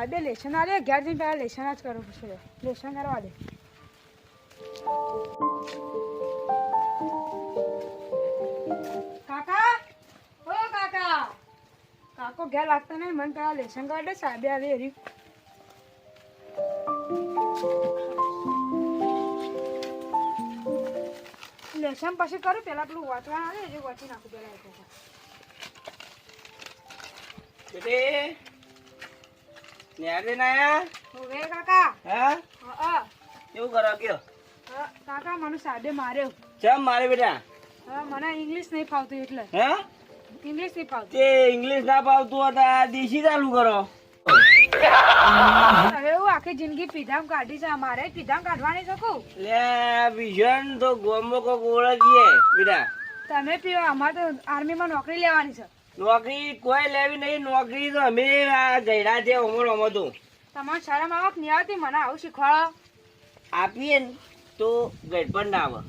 સાહેબે લેશન આલે, અગિયાર દિન પહેલાં લેશન જ કરવું પડશે લેશન કરવા દે. કાકા? ઓ કાકા! કાકો ઘેર લાગતા નહીં, મને પેલા લેશન કરવા દે, સાહેબે આવી હરી. લેશન પછી કરું, પેલા પેલું વાંચવા આવે એ વાંચી નાખું પેલા એક વખત. બેટે ના નાયા ઓવે કાકા. હા? હા કેવું કરો કયો? કાકા મને સાડે માર્યો. ચમ મારે બેટા? હા મને ઇંગ્લિશ નહીં ફાવતું એટલે. હે? ઇંગ્લિશ નહીં ફાવતું. તે ઇંગ્લિશ ના ફાવતું હતા દેશી ચાલુ કરો. હવે હું આખી જિંદગી પીધામ કાઢી છે અમારે પીધામ કાઢવાની શકું લે વિઝન તો ગોમો કોક ઓળખીએ બેટા. તમે પીવા અમારે તો આર્મીમાં નોકરી લેવાની છે. નોકરી કોઈ લેવી નહીં નોકરી તો અમે ગયડા છે અમર અમતું તમારે શરમ આવક નહીં આવતી? મને આવું શીખવાડો. આપીએ ને તો ગડપણ ના આવે.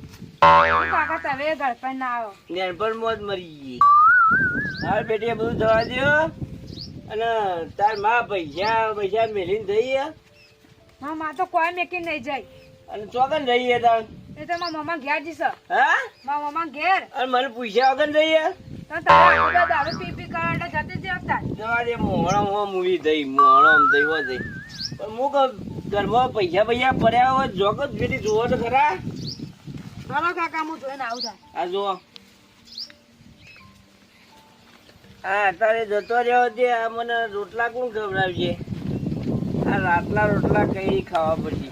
કાકા તમે ગળપણ ના આવો. ગડપણ મોત મરી ગઈ. હાલ બેટી બધું જવા દો અને તારમાં પૈસા પૈસા મેલીને જઈએ હા. માં તો કોઈ મેકી નહીં જાય. અને ચોકન રહીએ તાર. એ તો મારા મમ્મા ઘેર જશે હા? મારા મમ્મા ઘેર. અને મને પૂછ્યા વગર જઈએ તો તારા દારૂ પી પી કરવા જતી જ આવતા. જવા દે મોહણમ હો મૂવી દઈ મોહણમ દઈ હો દઈ. પણ હું કહું ઘરમાં પૈસા પૈસા પડ્યા હોય જોક જ બેટી જુઓ તો ખરા. ચાલો કાકા હું જોઈને આવું થાય આ જુઓ. હા અત્યારે જતો રહ્યો આ મને રોટલા કોણ ખવડાવજે? આ રાતલા રોટલા કઈ ખાવા પછી.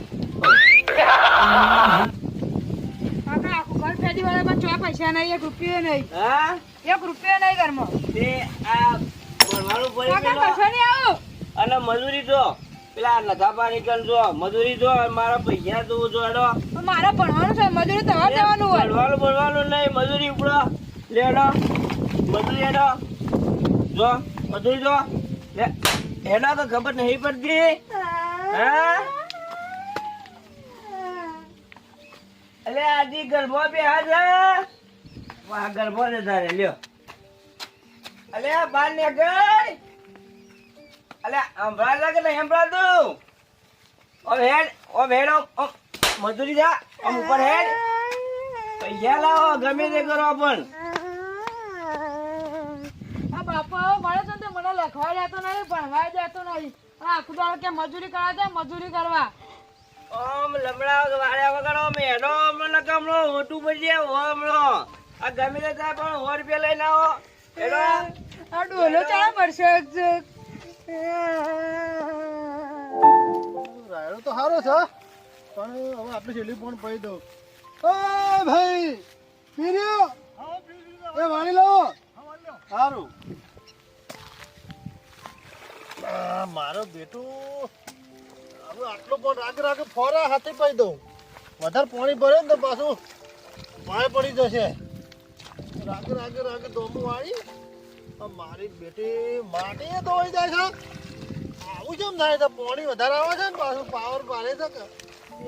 કાકા આખું ઘર ફેરી વાળા ચોય પૈસા નહીં એક રૂપિયો નહીં. હા? એક રૂપિયો નહીં ઘરમાં. તે આ ભણવાનું પડી. કશો અને મજૂરી જો. પેલા નથા પાણી કર જો. મજૂરી જો મારા પૈસા જોવું જો એનો પણ મારે ભણવાનું છે મજૂરી તમારે દેવાનું હોય. ભણવાનું ભણવાનું નહીં. મજૂરી ઉપડો. લેડો. મજૂરી એડો જો મજૂરી જો. એના તો ખબર નહીં પડતી. હા? અલે આજી ગરબો બે હાજર વાહ બોલે તારે લ્યો. અલે બાર ને ગઈ. અલે હંભળા લાગે ને હંભળા તું? ઓ હેડ ઓ હેડ મજૂરી જા આમ ઉપર હેડ. પૈસા લાવો ગમે તે કરો પણ. બાપા મળે છે મને લખવા જતો નહીં ભણવા જતો નહીં. આખું દાડો કે મજૂરી કરવા જાય મજૂરી કરવા. ઓમ લમડા વાળ્યા વગર ઓમ હેડો હમણાં મોટું પડી જાય ઓમણો આ ગમે તે થાય પણ સો રૂપિયા લઈને આવો. એટલે આ ડોલો ચાલે પડશે રાયડો તો સારો છે પણ હવે આપણે છેલ્લી ફોન પડી દઉં. ઓ ભાઈ પીર્યો? એ વાણી લો. સારું મારો બેટો. હવે આટલો પણ રાગ રાગે ફોરા હાથે પડી દઉં. વધારે પાણી ભરે ને તો પાછું પાય પડી જશે. રાગ રાગ રાગ દોમું વાળી આ મારી બેટી માટી દોઈ જાય છે. આવું કેમ થાય? છે પાણી વધારે આવે છે ને પાછું પાવર પાડે છે કે?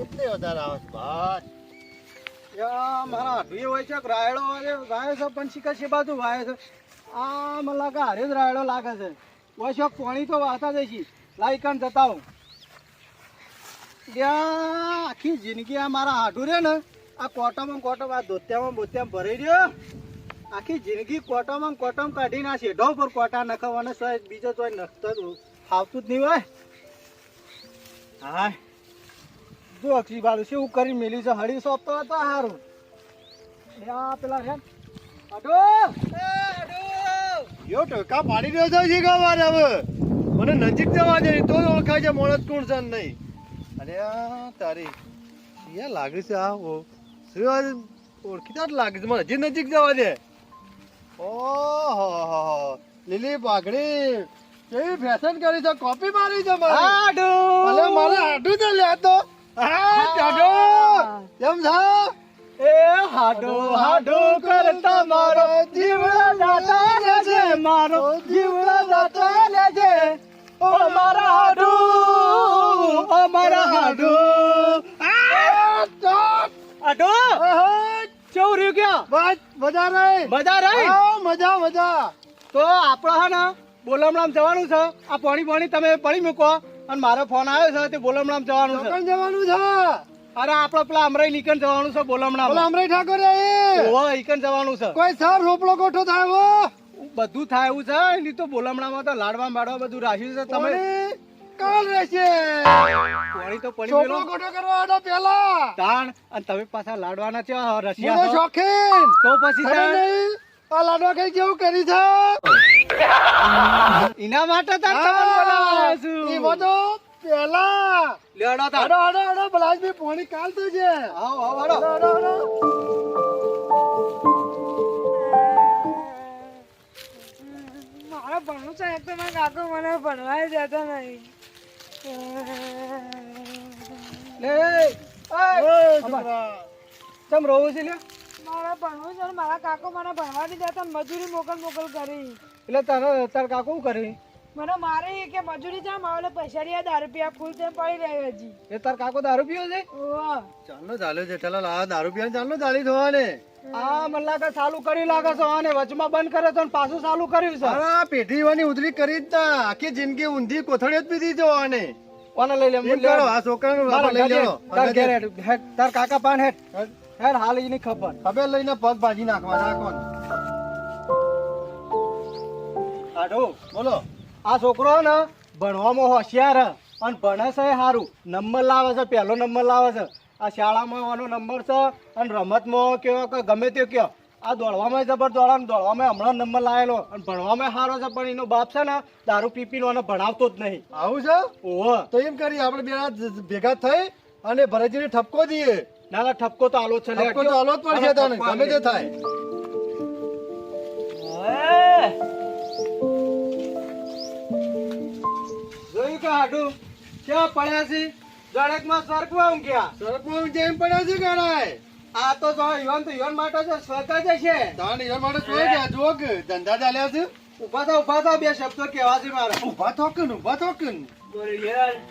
એટલે વધારે આવે છે. બસ. મારા હાથવી રાયડો વાયો છે, પણ શીખા બાજુ વાય છે. આ મને લાગે જ રાયડો લાગે છે. હોય છે તો વાતા જઈશી. લાઈકન જતા હું આખી જિંદગી આ મારા હાડું રે ને, આ કોટામાં કોટમ આ ધોત્યામાં બોત્યામાં ભરાઈ રહ્યો. આખી જિંદગી કોટામાં કોટમ કાઢી ના શેઢો પર કોટા નખાવાનો સોય, બીજો તો નખતો ફાવતું જ નહીં હોય. હા જો અક્ષી છે, એવું કરી મેલી છે હળી સોંપતો હતો સારું આ પેલા છે યો ટકા પાડી રહ્યો છે જી ગાવારે હવે? મને નજીક જવા દે, તો ઓળખાય છે મોણસ કોણ છે નહીં. અરે તારી શિયા લાગે છે, આ ઓળખીતા લાગે છે? મને હજી નજીક જવા દે. ઓહો લીલી પાઘડી. કેવી ફેશન કરી છે? કોપી મારી છે મારી. આડો. ભલે મારે આડું તો લે તો. હા. જાડો કેમ છો? એ હાડો હાડો કરતા મારો જીવડા દાતા લે છે મારો જીવડા દાતા લે છે ઓ મારા હાડુ ઓ મારા હાડુ. આડો. કેવું રહ્યું ક્યાં? બસ મજા રહી. મજા રહી? મજા મજા. તો આપણા હા ને બોલમણામ જવાનું છે. આ પાણી પાણી તમે પડી મૂકો. અને મારો ફોન આવ્યો છે તે બોલમણામ જવાનું છે. જવાનું છે. અરે આપડે પેલા અમરાઈ નીકળ જવાનું છે બોલમણામ. બોલો અમરાઈ ઠાકોર. એ ઓહો ઈકન જવાનું છે. કોઈ સર રોપડો ગોઠો થાય બધું થાય એવું છે. નહીં તો બોલમણામાં તો લાડવા માડવા બધું રાખ્યું છે. તમે કાલ રહેશે. પાણી તો પડી ચોપડો ગયેલો. ગોઠો કરવા આડો પેલા. તાણ અને તમે પાછા લાડવાના છે હું રશિયા તો શોખીન તો પછી તાણ. આ લાડવા કઈ જેવું કરી છે? એના માટે તાણ તમને બોલાવવાનો છું. એ બધો પેલા. લેવડો તાણ. હડો હડો હડો બલાસભાઈ પોણી કાલ તો છે. આવો, આવો, હડો. હડો હડો હડો ભણવું છે એક તો મારા કાકો મને ભણવા જતો નહીં. ચમ રોવું છે લે? મારે ભણવું છે મારા કાકો મને ભણવા નહીં દેતા મજૂરી મોકલ મોકલ કરી. એટલે તારો તાર કાકો શું કરે? મને મારે કે મજૂરી જા માવલે પૈસા રહ્યા દારૂ પીયા ફૂલ તેમ પડી રહ્યો હજી. એ તાર કાકો દારૂ પીયો છે? ચાલો ચાલ્યો છે ચાલો આ દારૂ પીવાનું ચાલો ચાલી થવાને આ મને લાગે ચાલુ કરી લાગે છે અને વચમાં બંધ કરે તો પાછું ચાલુ કર્યું છે. અરે આ પેઢી વાની ઉધરી કરી જ આખી જિંદગી ઊંધી કોથળી જ પીધી જવાને કોને લઈ લે એમ કરો આ છોકરાનું લઈ લેવો તાર ઘેર હેડ, તાર કાકા પાન હેડ. હેડ. હાલ એની ખબર. ખબર લઈને પગ ભાજી નાખવા નાખવાનું આડો બોલો. આ છોકરો ને ભણવામાં હોશિયાર હે અને ભણે છે સારું નંબર લાવે છે પહેલો નંબર લાવે છે. આ શાળામાં આનો નંબર છે અને રમતમાં કયો કે ગમે તે કયો. આ દોડવામાં જબર દોડા ને દોડવામાં હમણાં નંબર લાવેલો અને ભણવામાં સારો છે પણ એનો બાપ છે ને દારૂ પીપીનો અને ભણાવતો જ નહીં. આવું છે? ઓહો. તો એમ કરી આપણે બે ભેગા થઈ અને ભરતજીને ઠપકો દઈએ. ના ના ઠપકો તો આલો છે ઠપકો તો આલો જ પડશે તને ગમે તે. થાય. ક્યાં પડ્યા છે? જડકમાં સ્વર્ગમાં ઊંઘ્યા સડકમાં જેમ પડ્યા છે ગણાય. આ તો જો યુવાન તો યુવાન માટે છે સ્વર્ગ જ છે. તાણ એના માટે શું ગયા જોગ ધંધા ચાલ્યા છે. ઊભા થા ઊભા થા બે શબ્દો કહેવા છે મારા. ઊભા થોકન ઊભા થોકન બોલ્યો ને.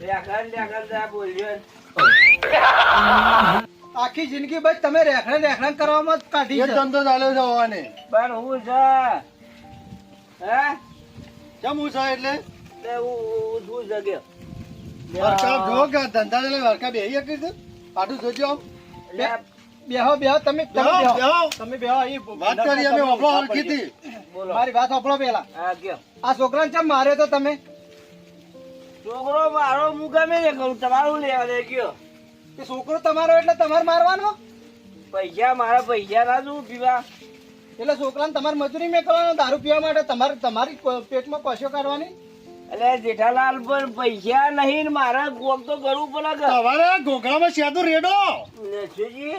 રેખણ રેખણ જા. આખી જિંદગી બસ તમે રેખણ રેખણ કરવામાં કાઢી છે. ધંધો ચાલ્યો છે હોવાને. બાર હું છે? હે? કેમ હું છે એટલે? તે હું હું શું જગ્યો. વરકા જો કે ધંધા ચાલે વરકા બેહી શકે છે જોજો બેહો બેહો તમે તમે બેહો, બેહો. બેહો. તમે બેહો અહીં. વાત કરી અમે ઓપડો હરખી હતી મારી વાત સાંભળો પેલા આ છોકરાને ચમ માર્યો તો તમે? છોકરો મારો હું ગમે તે કરું તમારું લેવા દે કયો. કે છોકરો તમારો એટલે તમારે મારવાનો? પૈસા મારા પૈસા ના શું પીવા એટલે છોકરાને તમારે મજૂરી મેં કરવાનો દારૂ પીવા માટે તમારે તમારી પેટમાં કશો કાઢવાની? એટલે જેઠાલાલ પણ પૈસા નહીં ને મારે તો કરવું પડે કે સવારે ઘોઘરામાં રેડો? લક્ષ્મીજી,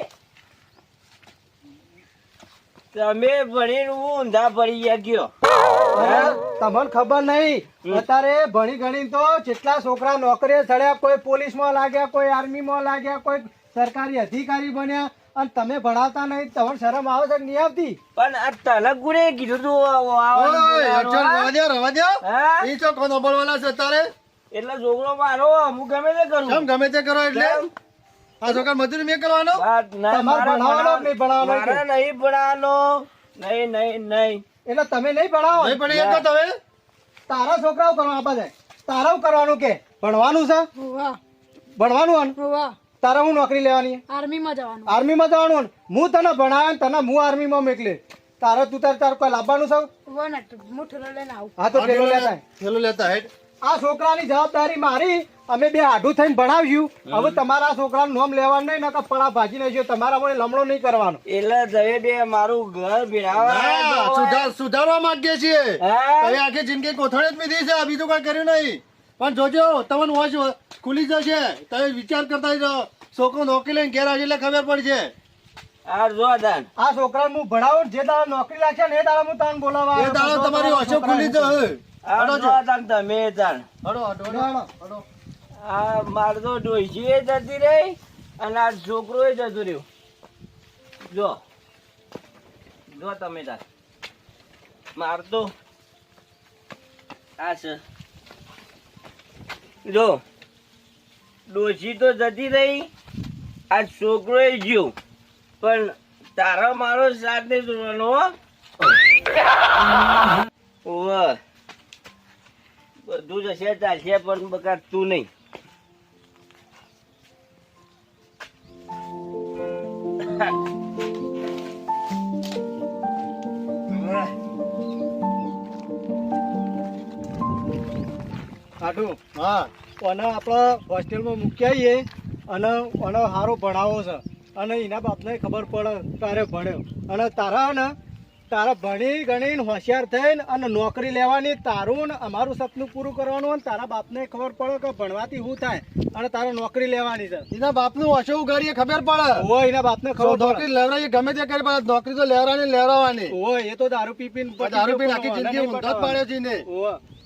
તમે ભણીને હું ઊંધા પડી ગયા તમને ખબર નહીં. અત્યારે ભણી ગણી તો જેટલા છોકરા નોકરીએ ચડ્યા કોઈ પોલીસમાં લાગ્યા કોઈ આર્મીમાં લાગ્યા કોઈ સરકારી અધિકારી બન્યા અને તમે ભણાવતા નહીં તમને શરમ આવે છે નહીં આવતી? પણ આ તને કોને કીધું તું? રવા દો રવા દે. એ તો કોનો બોલવાના છે તારે એટલે છોકરો મારો હું ગમે તે કરું. કેમ ગમે તે કરો એટલે? આ છોકરા મજૂરી મેં કરવાનો? ના, તમારે ભણાવવાનો કે નહીં ભણાવવાનો મારે નહીં ભણાવવાનો. નહીં નહીં નહીં. એટલે તમે નહીં ભણાવો? નહીં પણ એ તો તમે? તારા છોકરાઓ કરવા આપા જાય તારા કરવાનું કે? ભણવાનું છે? ભણવાનું તારે હું નોકરી લેવાની? આર્મીમાં જવાનું. આર્મીમાં જવાનું? હું તને ભણાવે ને તને હું આર્મીમાં મોકલે. તારે તું તારે તારું કોઈ લાવવાનું ને હું ઠેલો લઈને આવું. હા તો ઠેલો લેતા ઠેલો લેતા હેડ. આ છોકરાની જવાબદારી મારી. અમે બે આઢું થઈને ભણાવ્યું. હવે તમારા છોકરાનું નામ લેવાનું નહીં નકર પડા ભાજી નહીં તમારા વડે લમણો નહીં કરવાનો. એટલે તમે બે મારું ઘર ભીડાવા સુધાર સુધારવા માંગીએ છીએ. આખી જિંદગી કોથળે જ મીધી છે બીજું કઈ કર્યું નહીં. પણ જોજો તમને વોચ ખુલી જશે. તમે વિચાર કરતા રહો છોકરો નોકરી લઈને ઘેર આવશે એટલે ખબર પડશે આ જો દાન. આ છોકરાને હું ભણાવું જે દાડા નોકરી લાગશે ને એ દાડા હું તને બોલાવવા એ આવ્યો. તમારી ઓછો ખુલી જશે. હડો જો દાન તમે દાન. હડો હડો હડો. હડો આ મારે તો ડોશીએ જતી રહી અને આ છોકરો જતું રહ્યું. જો. જો તમે તાર માર તો આ છે. જો, ડોશી તો જતી રહી, આ છોકરો એ ગયો. પણ તારો મારો સાથ નહીં જોવાનો. બધું જશે ચાલશે, પણ બકા તું નહીં. હાટું. હા. અને આપણે હોસ્ટેલમાં મૂકી આવીએ અને અને સારો ભણાવો છે. અને એના બાપને ખબર પડે તારે ભણ્યો. અને તારા ને તારા ભણી ગણીને હોશિયાર થઈને અને નોકરી લેવાની તારું ને અમારું સપનું પૂરું કરવાનું અને તારા બાપને ખબર પડે કે ભણવાથી શું થાય અને તારે નોકરી લેવાની છે. એના બાપનું હશે ઉગાડીએ ખબર પડે. ઓ એના બાપને ખબર નોકરી લેવડાવી ગમે તે કરી પડે. નોકરી તો લેવડાવી લેવડાવવાની. હોય એ તો દારૂ પી પીને દારૂ પી નાખી જિંદગી ઊંધો જ પાડ્યો છે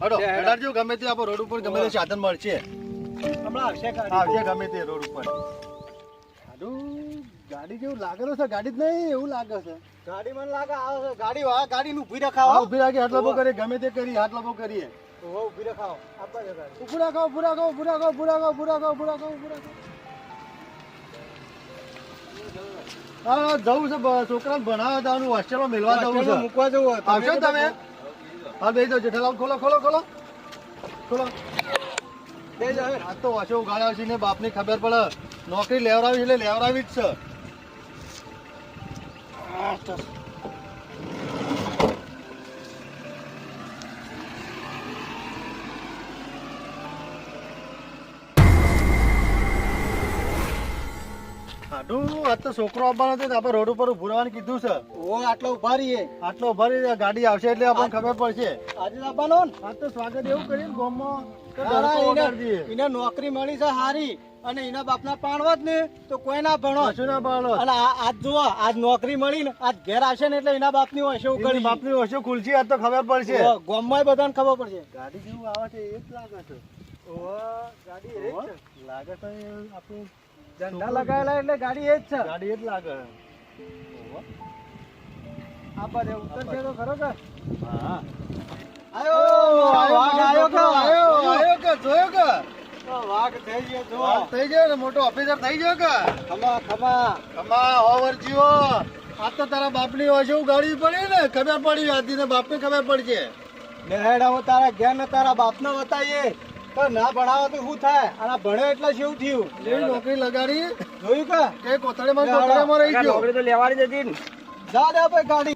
હડો. હેડા. હેડાડજો ગમે તે આપો રોડ ઉપર ગમે તે સાધન મળશે. હમણાં આવશે ગાડી. આવશે ગમે તે રોડ ઉપર. હાડું ગાડી જેવું લાગેલું છે ગાડી જ નહીં એવું લાગે છે. ગાડી મને લાગે આવે છે. ગાડી વાળા ગાડી ઊભી હા રખાવો ઊભી રાખી હાથ લબો કરીએ ગમે તે કરી હાથ લબો કરીએ. ઓ ઊભી રખાવો. આપવા દે ગાડી. ઉભું રાખો ઉભું રાખો ઉભું રાખો ઉભું રાખો ઉભું રાખો ઉભું રાખો ઉભું રાખો. હા જવું છે છોકરા છોકરાને ભણાવવા જવાનું હોસ્ટેલમાં મેળવા જવું છે. મૂકવા જવું. આવશો તમે? હા બેસી જાઓ, જેઠાલાલ, ખોલો ખોલો ખોલો. ખોલો. આ તો વાંચો ઉગાડ્યા છે ને બાપની ખબર પડે. નોકરી લેવડાવી એટલે લેવડાવી જ છે. તો છોકરો આવવાનો હતો આપણે રોડ ઉપર ઉભું રહેવાનું કીધું છે. ઓ આટલો ઊભા રહીએ. આટલો ભરી ગાડી આવશે એટલે આપણને ખબર પડશે. આજે આવવાનો ને? તો સ્વાગત એવું કરીને ગામમાં ના, ના, એને- નોકરી મળી છે હારી અને એના બાપના પાણવા જ ને તો કોઈ ના ભણો. શું ના ભણો. અને આ- આજ જુઓ આજ નોકરી મળી ને આજ ઘેર આવશે ને એટલે એના બાપની હશે ઉઘડી બાપની ઓછું ખુલશે આજ તો ખબર પડશે. ઓ, ગામમાંય બધાને ખબર પડશે. ગાડી જેવું આવે છે એ જ લાગે છે. ઓ, ગાડી. લાગે તો આપણું ઝંડા લગાવેલા એટલે ગાડી એ જ છે. ગાડી એ જ લાગે. આ બાજુ ઉતરશે તો ખરો કે? હા. આયો! વાઘ આયો કે આયો આયો કે જોયો કે? વાઘ થઈ ગયો જો થઈ ગયો ને મોટો ઓફિસર થઈ ગયો કે? ખમા ખમા. ખમા ઓવર જીવો આ તો તારા બાપની ઓછું ગાડી પડી ને ખબર પડી આદિ ને બાપને ખબર પડશે. બેહેડાઓ તારા ઘેર ને તારા બાપને બતાવીએ. તો ના ભણાવો તો શું થાય? અને ભણ્યો એટલે શું થયું? એવી નોકરી લગાડી. જોયું કે? કે કોતળેમાં ને કોતળેમાં રહી ગયો નોકરી તો લેવાની જ હતી ને. જા દે ભાઈ ગાડી.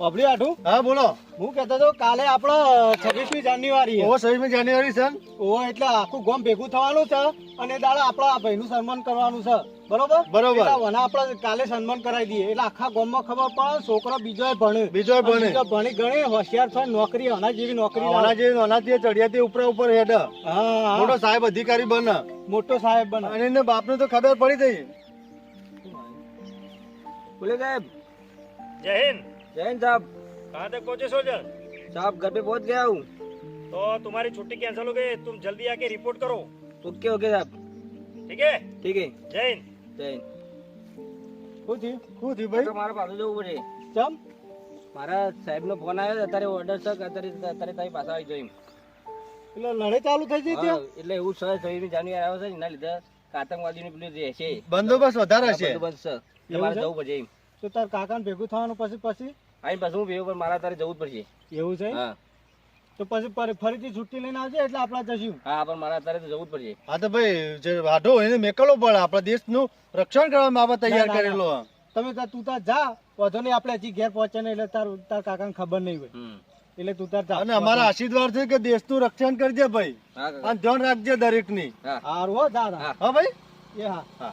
પબલી આઠું? હા બોલો. હું કહેતો હતો કાલે આપણો છવ્વીસમી જાન્યુઆરી ઓ છવ્વીસમી જાન્યુઆરી છે ઓ એટલે આખું ગોમ ભેગું થવાનું છે અને દાડા આપણા આ ભાઈનું સન્માન કરવાનું છે. બરોબર? બરોબર. વના આપણે કાલે સન્માન કરાવી દઈએ. એટલે આખા ગોમમાં ખબર પણ છોકરો બીજો ભણે. બીજો ભણે. ભણી ગણી હોશિયાર થાય નોકરી અના જેવી નોકરી અના જેવી અના જે ચડિયાતી ઉપર ઉપર હેડ. હા. મોટો સાહેબ અધિકારી બન. મોટો સાહેબ બન. અને એને બાપને તો ખબર પડી થઈ બોલે સાહેબ. જય હિન્દ. जय हिंद साहब कहाँ तक पहुंचे सोल्जर साहब घर पे पहुंच गया हूँ तो तुम्हारी छुट्टी कैंसिल हो गई तुम जल्दी आके रिपोर्ट करो ओके ओके साहब ठीक है ठीक है जय हिंद जय हिंद શું થયું શું થયું તો ભાઈ મારે પાછું જવું પડે ચમ મારા સાહેબનો ફોન આવ્યો અત્યારે ઓર્ડર છે કે અત્યારે અત્યારે તારી પાસે આવી જઈ એટલે લડાઈ ચાલુ થઈ ગઈ ત્યાં એટલે એવું છે છવ્વીસમી જાન્યુઆરી આવે છે ને એના લીધે આતંકવાદીની પેલી જે છે બંદોબસ્ત વધારે છે બંધ છે એટલે એવું મારે છે? જવું પડશે એમ તો તાર કાકાને ભેગું થવાનું પછી પછી આની પાછું હું પણ મારા તારે જવું જ પડશે. એવું છે હા. તો પછી ફરીથી છુટ્ટી લઈને આવજે એટલે આપણે જશું. હા પણ મારા તારે તો જવું જ પડશે. હા તો ભાઈ જે વાઢો એને મેકલો પડે આપણા દેશનું રક્ષણ કરવા માટે તૈયાર કરેલો તમે તું તાર જા. વધો નહીં આપણે હજી ઘેર પહોંચે ને એટલે તાર તાર કાકાને ખબર નહીં હોય. એટલે તું તાર જા. અને અમારા આશીર્વાદ છે કે દેશનું રક્ષણ કરજે ભાઈ. અને ધ્યાન રાખજે દરેકની. ની હારું હો જા. હા ભાઈ? એ હા. હા.